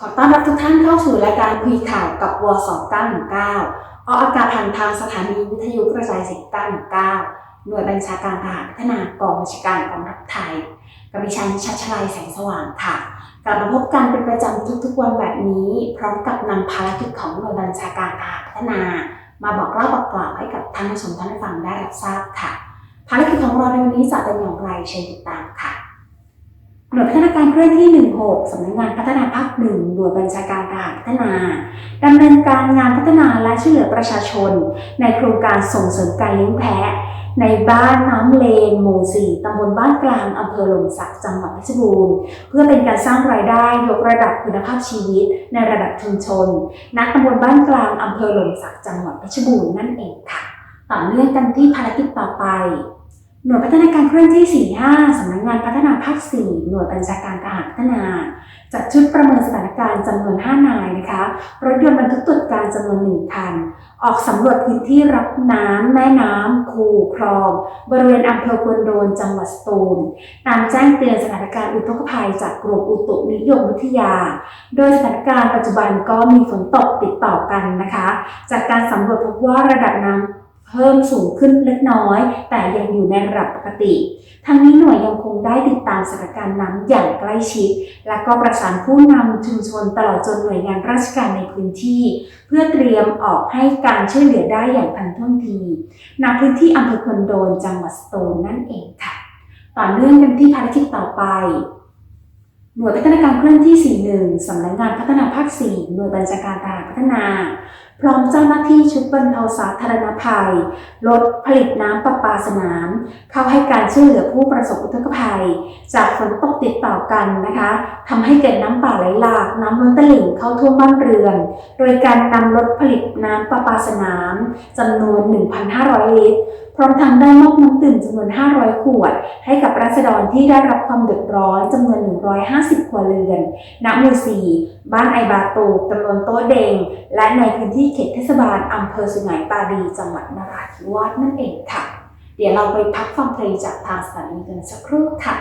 ขอต้อนรับทุกท่านเข้าสู่รายการคุยข่าวกับวส919ออกอากาศผ่านทางสถานีวิทยุกระจายเสียง919 หน่วยบัญชาการทหารพัฒนากองบัญชาการกองทัพไทยกับดิฉันชัชชัยแสงสว่างค่ะ กลับมาพบกันเป็นประจำทุกๆวันแบบนี้ พร้อมกับนำภารกิจของหน่วยบัญชาการทหารพัฒนา มาบอกเล่าบอกกล่าวให้กับท่านผู้ชมท่านผู้ฟังได้รับทราบค่ะ ภารกิจของเราในวันนี้จะเป็นอย่างไรเชิญติดตามค่ะ น่วยพัฒนาการเคลื่อนที่ 16สำนักงานพัฒนาภาคหนึ่งหน่วยบัญชาการทหารพัฒนาดำเนินการงานพัฒนาและช่วยเหลือประชาชน ในโครงการส่งเสริมการเลี้ยงแพะ ในบ้านน้ำเลน หมู่4ตำบลบ้านกลางอำเภอหลมสักจังหวัดเพชรบูรณ์เพื่อเป็นการสร้างรายได้ยกระดับคุณภาพชีวิต ในระดับชุมชนณตำบลบ้านกลางอำเภอหลมสักจังหวัดเพชรบูรณ์นั่นเองค่ะ ต่อเนื่องกันที่ภารกิจต่อไป หน่วยพัฒนาการเคลื่อนที่ 45 สำนักงานพัฒนาภาค 4 หน่วยบัญชาการทหารพัฒนาจัดชุดประเมินสถานการณ์จำนวน 5 นายนะคะ รถยนต์บรรทุกตรวจการจำนวน 1 คัน ออกสำรวจพื้นที่รับน้ำแม่น้ำ คูคลอง บริเวณอำเภอควนโดน จังหวัดสตูล ตามแจ้งเตือนสถานการณ์อุทกภัยจากกรมอุตุนิยมวิทยา โดยสถานการณ์ปัจจุบันก็มีฝนตกติดต่อกันนะคะ จากการสำรวจพบว่าระดับน้ำ เพิ่มสูงขึ้นเล็กน้อย แต่ยังอยู่ในระดับปกติ ทั้งนี้หน่วยยังคงได้ติดตามสถานการณ์น้ำอย่างใกล้ชิด และก็ประสานผู้นำชุมชนตลอดจนหน่วยงานราชการในพื้นที่ เพื่อเตรียมออกให้การช่วยเหลือได้อย่างทันท่วงทีณพื้นที่อำเภอควนโดนจังหวัดสตูลนั่นเองค่ะ ต่อเนื่องกันที่ภารกิจต่อไปหน่วยพัฒนาการเคลื่อนที่ 41 สำนักงานพัฒนาภาค 4 หน่วยบัญชาการทหารพัฒนา พร้อมเจ้าหน้าที่ชุดบรรเทาสาธารณภัย ลดผลิตน้ำประปาสนาม เข้าให้การช่วยเหลือผู้ประสบอุทกภัย จากฝนตกติดต่อกันนะคะทำให้เกิดน้ำป่าไหลหลาก น้ำล้นตลิ่งเข้าท่วมบ้านเรือน โดยการนำรถผลิตน้ำประปาสนามจำนวน 1,500 ลิตร พร้อมทั้งได้มอบน้ำดื่มจำนวน 500 ขวด ให้กับรัษฎรที่ได้รับความเดือดร้อนจำนวน 150 ครัวเรือนณหมู่4บ้านไอบาตูตำบลโต๊ะเดง และในพื้นที่ที่เขตเทศบาลอำเภอสุไหงปาดีจังหวัดนราธิวาสนั่นเองค่ะ เดี๋ยวเราไปพักฟังเพลงจากทางสถานีกันสักครู่ค่ะ